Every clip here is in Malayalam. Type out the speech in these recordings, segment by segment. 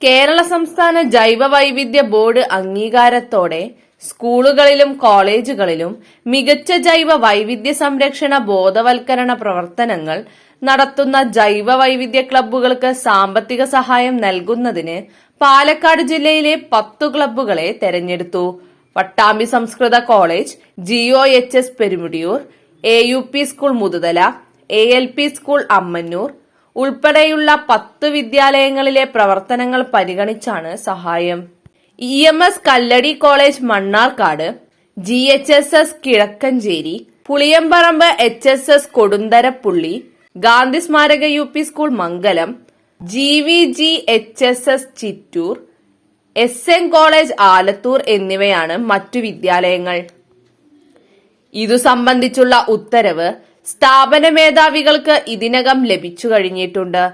കേരള സംസ്ഥാന ജൈവ വൈവിധ്യ ബോർഡ് അംഗീകാരത്തോടെ സ്കൂളുകളിലും കോളേജുകളിലും മികച്ച ജൈവ വൈവിധ്യ സംരക്ഷണ ബോധവൽക്കരണ പ്രവർത്തനങ്ങൾ നടത്തുന്ന ജൈവ വൈവിധ്യ ക്ലബ്ബുകൾക്ക് സാമ്പത്തിക സഹായം നൽകുന്നതിന് പാലക്കാട് ജില്ലയിലെ പത്തു ക്ലബ്ബുകളെ തെരഞ്ഞെടുത്തു. പട്ടാമ്പി സംസ്കൃത college G O H S Perumudiyoor A U P school Muthuthala A L P school Ammannur ഉൾപ്പെടെയുള്ള പത്ത് വിദ്യാലയങ്ങളിലെ പ്രവർത്തനങ്ങൾ പരിഗണിച്ചാണ് സഹായം. E M S Kalladi college Mannarkkad G H S S Kizhakkanchery Puliyamparamba H S S Koduntharapully Gandhi സ്മാരക U P school Mangalam G V G H S S Chittur S N college Alathur എന്നിവയാണ് മറ്റു വിദ്യാലയങ്ങൾ. ഇതു സംബന്ധിച്ചുള്ള ഉത്തരവ് സ്ഥാപന മേധാവികൾക്ക് ഇതിനകം ലഭിച്ചു കഴിഞ്ഞിട്ടുണ്ട്.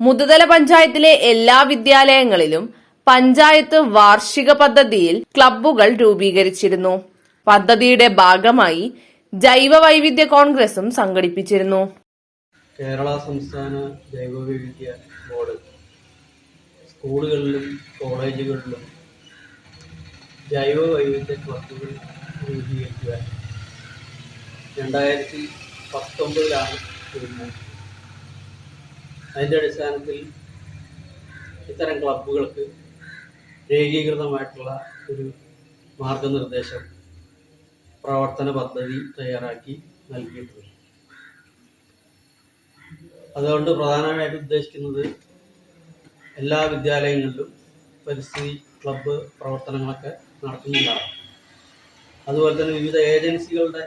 മുതുതല പഞ്ചായത്തിലെ എല്ലാ വിദ്യാലയങ്ങളിലും പഞ്ചായത്ത് വാർഷിക പദ്ധതിയിൽ ക്ലബ്ബുകൾ രൂപീകരിച്ചിരുന്നു. പദ്ധതിയുടെ ഭാഗമായി ജൈവ വൈവിധ്യ കോൺഗ്രസും സംഘടിപ്പിച്ചിരുന്നു. കേരള സംസ്ഥാന ജൈവ വൈവിധ്യ ബോർഡ് സ്കൂളുകളിലും കോളേജുകളിലും ജൈവ വൈവിധ്യ ക്ലബ്ബുകൾ രൂപീകരിക്കുവാൻ രണ്ടായിരത്തി പത്തൊമ്പതിലാണ് തീരുമാനിച്ചത് അതിന്റെ അടിസ്ഥാനത്തിൽ ഇത്തരം ക്ലബുകൾക്ക് ഏകീകൃതമായിട്ടുള്ള ഒരു മാർഗനിർദ്ദേശം പ്രവർത്തന പദ്ധതി തയ്യാറാക്കി നൽകിയിട്ടുണ്ട്. അതുകൊണ്ട് പ്രധാനമായിട്ട് ഉദ്ദേശിക്കുന്നത് എല്ലാ വിദ്യാലയങ്ങളിലും പരിസ്ഥിതി ക്ലബ്ബ് പ്രവർത്തനങ്ങളൊക്കെ നടക്കുന്നുണ്ടാകും അതുപോലെ തന്നെ വിവിധ ഏജൻസികളുടെ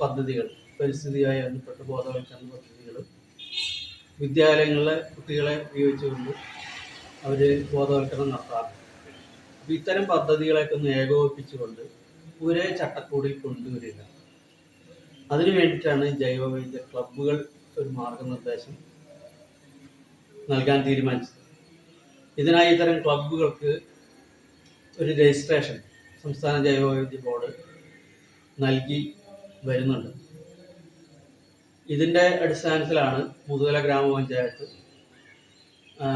പദ്ധതികൾ പരിസ്ഥിതിയുമായി ബന്ധപ്പെട്ട ബോധവൽക്കരണ പദ്ധതികൾ വിദ്യാലയങ്ങളിലെ കുട്ടികളെ ഉപയോഗിച്ചുകൊണ്ട് അവർ ബോധവൽക്കരണം നടത്താറുണ്ട്. അപ്പോൾ ഇത്തരം പദ്ധതികളെയൊക്കെ ഒന്ന് ഏകോപിപ്പിച്ചുകൊണ്ട് ഒരേ ചട്ടക്കൂടിൽ കൊണ്ടുവരിക. അതിനു വേണ്ടിയിട്ടാണ് ജൈവവൈദ്യ ക്ലബ്ബുകൾ ഒരു മാർഗനിർദ്ദേശം നൽകാൻ തീരുമാനിച്ചത്. ഇതിനായി ഇത്തരം ക്ലബ്ബുകൾക്ക് ഒരു രജിസ്ട്രേഷൻ സംസ്ഥാന ജൈവവൈവിധ്യ ബോർഡ് നൽകി വരുന്നുണ്ട്. ഇതിന്റെ അടിസ്ഥാനത്തിലാണ് മുതുകല ഗ്രാമപഞ്ചായത്ത്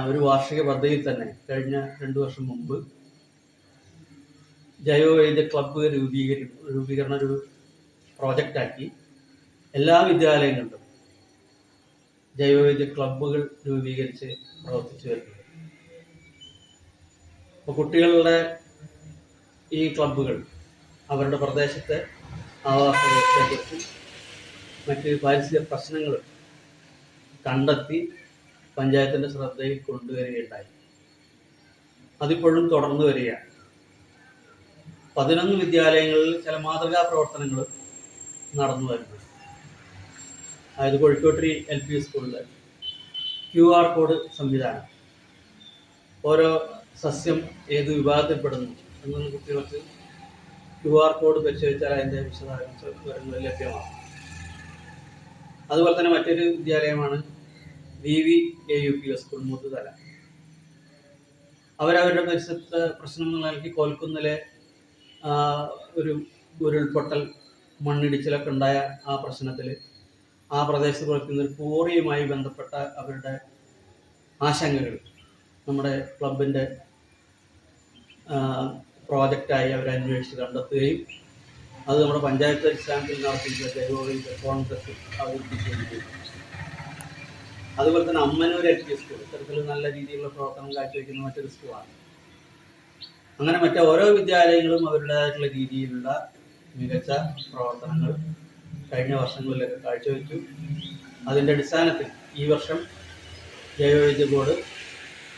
ഒരു വാർഷിക പദ്ധതിയിൽ തന്നെ കഴിഞ്ഞ രണ്ടു വർഷം മുമ്പ് ജൈവവൈദ്യ ക്ലബ്ബ് രൂപീകരി രൂപീകരണ ഒരു പ്രോജക്റ്റാക്കി എല്ലാ വിദ്യാലയങ്ങളിലും ജൈവവൈദ്യ ക്ലബ്ബുകൾ രൂപീകരിച്ച് പ്രവർത്തിച്ചു വരുന്നത് അപ്പോൾ കുട്ടികളുടെ ഈ ക്ലബ്ബുകൾ അവരുടെ പ്രദേശത്തെ ആവാസ വ്യവസ്ഥയെക്കുറിച്ചും മറ്റ് പാരിസ്ഥിതിക പ്രശ്നങ്ങൾ കണ്ടെത്തി പഞ്ചായത്തിന്റെ ശ്രദ്ധയിൽ കൊണ്ടുവരികയുണ്ടായി. അതിപ്പോഴും തുടർന്നു വരികയാണ്. പതിനൊന്ന് വിദ്യാലയങ്ങളിൽ ചില മാതൃകാ പ്രവർത്തനങ്ങൾ നടന്നു വരുന്നു. അതായത് കോഴിക്കോട്ടി എൽ പി സ്കൂളിൽ ക്യു ആർ കോഡ് സംവിധാനം. ഓരോ സസ്യം ഏത് വിഭാഗത്തിൽപ്പെടുന്നു എന്നുള്ള കുട്ടികൾക്ക് ക്യു ആർ കോഡ് പരിശോധിച്ചാൽ അതിന്റെ വിശദാംശങ്ങൾ ലഭ്യമാകും. അതുപോലെ തന്നെ മറ്റൊരു വിദ്യാലയമാണ് V V A U P school Muthuthala. അവരവരുടെ പരിസരത്ത് പ്രശ്നങ്ങൾ നൽകി കോൽക്കുന്നിലെ ഒരു ഉരുൾപൊട്ടൽ മണ്ണിടിച്ചിലൊക്കെ ഉണ്ടായ ആ പ്രശ്നത്തിൽ ആ പ്രദേശത്ത് പ്രവർത്തിക്കുന്ന ഒരു കോറിയുമായി ബന്ധപ്പെട്ട അവരുടെ ആശങ്കകൾ നമ്മുടെ ക്ലബിന്റെ പ്രോജക്റ്റായി അവർ കണ്ടെത്തുകയും അത് നമ്മുടെ പഞ്ചായത്ത് അടിസ്ഥാനത്തിൽ നടത്തിയിട്ടുള്ള ജൈവവൈദ്യ കോൺഗ്രസ് അവതരിപ്പിക്കുകയും ചെയ്തു അതുപോലെ തന്നെ അമ്മനൂർ എൽ പി സ്കൂൾ ഇത്തരത്തിൽ നല്ല രീതിയിലുള്ള പ്രവർത്തനം കാഴ്ചവെക്കുന്ന മറ്റൊരു സ്കൂളാണ്. അങ്ങനെ മറ്റേ ഓരോ വിദ്യാലയങ്ങളും അവരുടേതായിട്ടുള്ള രീതിയിലുള്ള മികച്ച പ്രവർത്തനങ്ങൾ കഴിഞ്ഞ വർഷങ്ങളിലൊക്കെ കാഴ്ചവെച്ചു. അതിന്റെ അടിസ്ഥാനത്തിൽ ഈ വർഷം ജൈവവൈദ്യ ബോർഡ്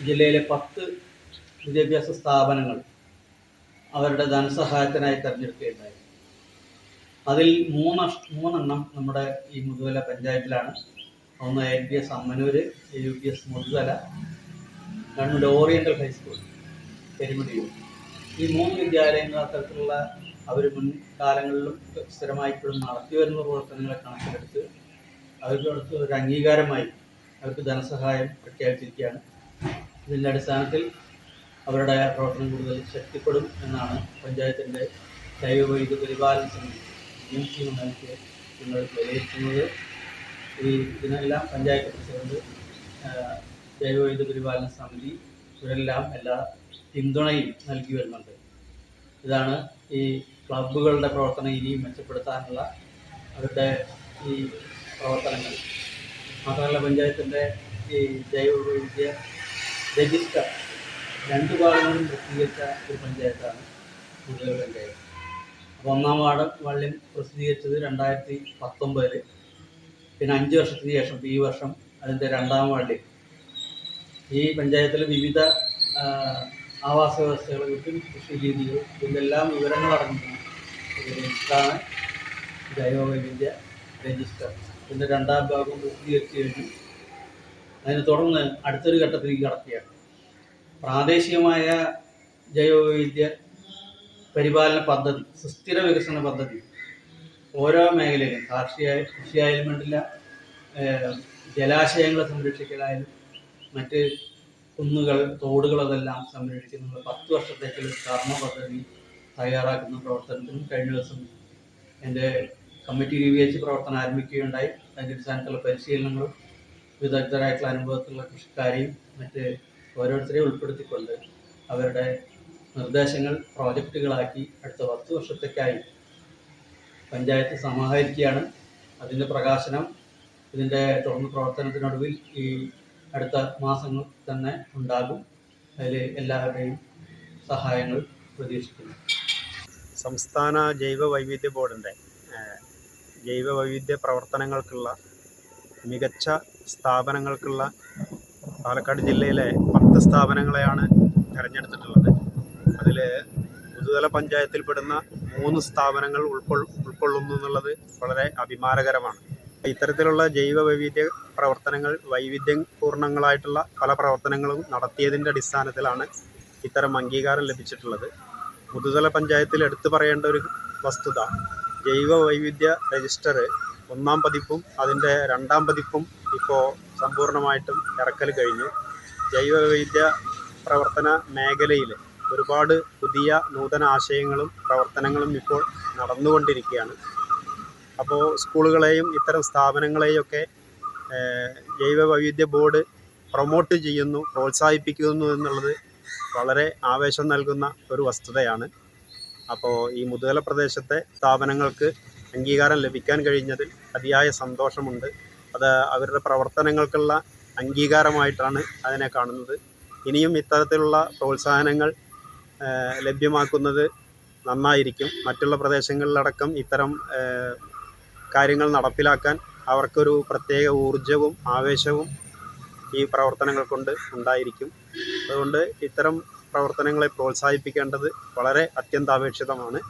ജില്ലയിലെ പത്ത് വിദ്യാഭ്യാസ സ്ഥാപനങ്ങൾ അവരുടെ ധനസഹായത്തിനായി തിരഞ്ഞെടുക്കുകയുണ്ടായി. അതിൽ മൂന്ന് മൂന്നെണ്ണം നമ്മുടെ ഈ മുതുവല പഞ്ചായത്തിലാണ്. ഒന്ന് A P S Ammanur U P S Muthuvala government oriental high school Perumudiyoor ഈ മൂന്ന് വിദ്യാലയങ്ങൾ അത്തരത്തിലുള്ള അവർ മുൻകാലങ്ങളിലും സ്ഥിരമായിപ്പോഴും നടത്തി വരുന്ന പ്രവർത്തനങ്ങളെ കണക്കിലെടുത്ത് അവർക്ക് അടുത്ത് ഒരു അംഗീകാരമായി അവർക്ക് ധനസഹായം പ്രഖ്യാപിച്ചിരിക്കുകയാണ്. ഇതിന്റെ അടിസ്ഥാനത്തിൽ അവരുടെ പ്രവർത്തനം കൂടുതൽ ശക്തിപ്പെടും എന്നാണ് പഞ്ചായത്തിന്റെ ജൈവവൈദ്യുത പരിപാലന സമിതി നമുക്ക് ഞങ്ങൾ വിലയിരുത്തുന്നത്. ഈ ഇതിനെല്ലാം പഞ്ചായത്ത് പ്രസിഡന്റ് ജൈവവൈദ്യ പരിപാലന സമിതി ഇവരെല്ലാം എല്ലാ പിന്തുണയും നൽകി വരുന്നുണ്ട്. ഇതാണ് ഈ ക്ലബ്ബുകളുടെ പ്രവർത്തനം ഇനിയും മെച്ചപ്പെടുത്താനുള്ള അവരുടെ ഈ പ്രവർത്തനങ്ങൾ. മാത്രമല്ല പഞ്ചായത്തിന്റെ ഈ ജൈവവൈവിധ്യ രജിസ്റ്റർ രണ്ട് ഭാഗങ്ങളും പ്രസിദ്ധീകരിച്ച ഒരു പഞ്ചായത്താണ് മുതൽ പഞ്ചായത്ത്. ഒന്നാം വാർഡ് വള്ളിയും പ്രസിദ്ധീകരിച്ചത് രണ്ടായിരത്തി പത്തൊമ്പതിൽ പിന്നെ അഞ്ച് വർഷത്തിന് ശേഷം ഈ വർഷം അതിന്റെ രണ്ടാം വാർഡിൽ. ഈ പഞ്ചായത്തിൽ വിവിധ ആവാസ വ്യവസ്ഥകളെ കുറിച്ചും കൃഷി രീതികൾ ഇതിലെല്ലാം വിവരങ്ങൾ ഒരു ജൈവവൈവിധ്യ രജിസ്റ്റർ. ഇതിന്റെ രണ്ടാം ഭാഗം പ്രസിദ്ധീകരിച്ച് കഴിഞ്ഞു. അതിനെ തുടർന്ന് അടുത്തൊരു ഘട്ടത്തിലേക്ക് കടക്കുകയാണ്. പ്രാദേശികമായ ജൈവവൈവിധ്യ പരിപാലന പദ്ധതി സുസ്ഥിര വികസന പദ്ധതി. ഓരോ മേഖലയിലും കാർഷിക കൃഷിയായാലും വേണ്ടില്ല ജലാശയങ്ങളെ സംരക്ഷിക്കലായാലും മറ്റ് കുന്നുകൾ തോടുകൾ അതെല്ലാം സംരക്ഷിക്കുന്ന പത്ത് വർഷത്തേക്കുള്ള കർമ്മ പദ്ധതി തയ്യാറാക്കുന്ന പ്രവർത്തനത്തിനും കഴിഞ്ഞ ദിവസം എന്റെ കമ്മിറ്റി രൂപീകരിച്ച് പ്രവർത്തനം ആരംഭിക്കുകയുണ്ടായി. അതിന്റെ അടിസ്ഥാനത്തിലുള്ള പരിശീലനങ്ങളും വിദഗ്ധരായിട്ടുള്ള അനുഭവത്തിലുള്ള കൃഷിക്കാരെയും മറ്റ് ഓരോരുത്തരെയും ഉൾപ്പെടുത്തിക്കൊണ്ട് അവരുടെ നിർദ്ദേശങ്ങൾ പ്രോജക്റ്റുകളാക്കി അടുത്ത പത്ത് വർഷത്തേക്കായി പഞ്ചായത്ത് സമാഹരിക്കുകയാണ്. അതിന്റെ പ്രകാശനം ഇതിന്റെ തുടർന്ന് പ്രവർത്തനത്തിനൊടുവിൽ ഈ അടുത്ത മാസങ്ങൾ തന്നെ ഉണ്ടാകും. അതിൽ എല്ലാവരുടെയും സഹായങ്ങൾ പ്രതീക്ഷിക്കുന്നു. സംസ്ഥാന ജൈവ വൈവിധ്യ ബോർഡിന്റെ ജൈവ വൈവിധ്യ പ്രവർത്തനങ്ങൾക്കുള്ള മികച്ച സ്ഥാപനങ്ങൾക്കുള്ള പാലക്കാട് ജില്ലയിലെ പത്ത് സ്ഥാപനങ്ങളെയാണ് തിരഞ്ഞെടുത്തിട്ടുള്ളത്. അതിൽ പുതുതല പഞ്ചായത്തിൽപ്പെടുന്ന മൂന്ന് സ്ഥാപനങ്ങൾ ഉൾക്കൊൾ ഉൾക്കൊള്ളുന്നു എന്നുള്ളത് വളരെ അഭിമാനകരമാണ്. ഇത്തരത്തിലുള്ള ജൈവ വൈവിധ്യ പ്രവർത്തനങ്ങൾ വൈവിധ്യം പൂർണങ്ങളായിട്ടുള്ള പല പ്രവർത്തനങ്ങളും നടത്തിയതിന്റെ അടിസ്ഥാനത്തിലാണ് ഇത്തരം അംഗീകാരം ലഭിച്ചിട്ടുള്ളത്. മുതുതല പഞ്ചായത്തിൽ എടുത്തു പറയേണ്ട ഒരു വസ്തുത ജൈവ വൈവിധ്യ രജിസ്റ്റർ ഒന്നാം പതിപ്പും അതിന്റെ രണ്ടാം പതിപ്പും ഇപ്പോൾ സമ്പൂർണമായിട്ടും ഇറക്കൽ കഴിഞ്ഞു. ജൈവ വൈവിധ്യ പ്രവർത്തന മേഖലയിൽ ഒരുപാട് പുതിയ നൂതന ആശയങ്ങളും പ്രവർത്തനങ്ങളും ഇപ്പോൾ നടന്നുകൊണ്ടിരിക്കുകയാണ്. അപ്പോൾ സ്കൂളുകളെയും ഇത്തരം സ്ഥാപനങ്ങളെയൊക്കെ ജൈവ വൈവിധ്യ ബോർഡ് പ്രൊമോട്ട് ചെയ്യുന്നു പ്രോത്സാഹിപ്പിക്കുന്നു എന്നുള്ളത് വളരെ ആവേശം നൽകുന്ന ഒരു വസ്തുതയാണ്. അപ്പോൾ ഈ മുതുകല പ്രദേശത്തെ സ്ഥാപനങ്ങൾക്ക് അംഗീകാരം ലഭിക്കാൻ കഴിഞ്ഞതിൽ അതിയായ സന്തോഷമുണ്ട്. അത് അവരുടെ പ്രവർത്തനങ്ങൾക്കുള്ള അംഗീകാരമായിട്ടാണ് അതിനെ കാണുന്നത്. ഇനിയും ഇത്തരത്തിലുള്ള പ്രോത്സാഹനങ്ങൾ ലഭ്യമാക്കുന്നത് നന്നായിരിക്കും. മറ്റുള്ള പ്രദേശങ്ങളിലടക്കം ഇത്തരം കാര്യങ്ങൾ നടപ്പിലാക്കാൻ അവർക്കൊരു പ്രത്യേക ഊർജവും ആവേശവും ഈ പ്രവർത്തനങ്ങൾ കൊണ്ട് ഉണ്ടായിരിക്കും. അതുകൊണ്ട് ഇത്തരം പ്രവർത്തനങ്ങളെ പ്രോത്സാഹിപ്പിക്കേണ്ടത് വളരെ അത്യന്താപേക്ഷിതമാണ്.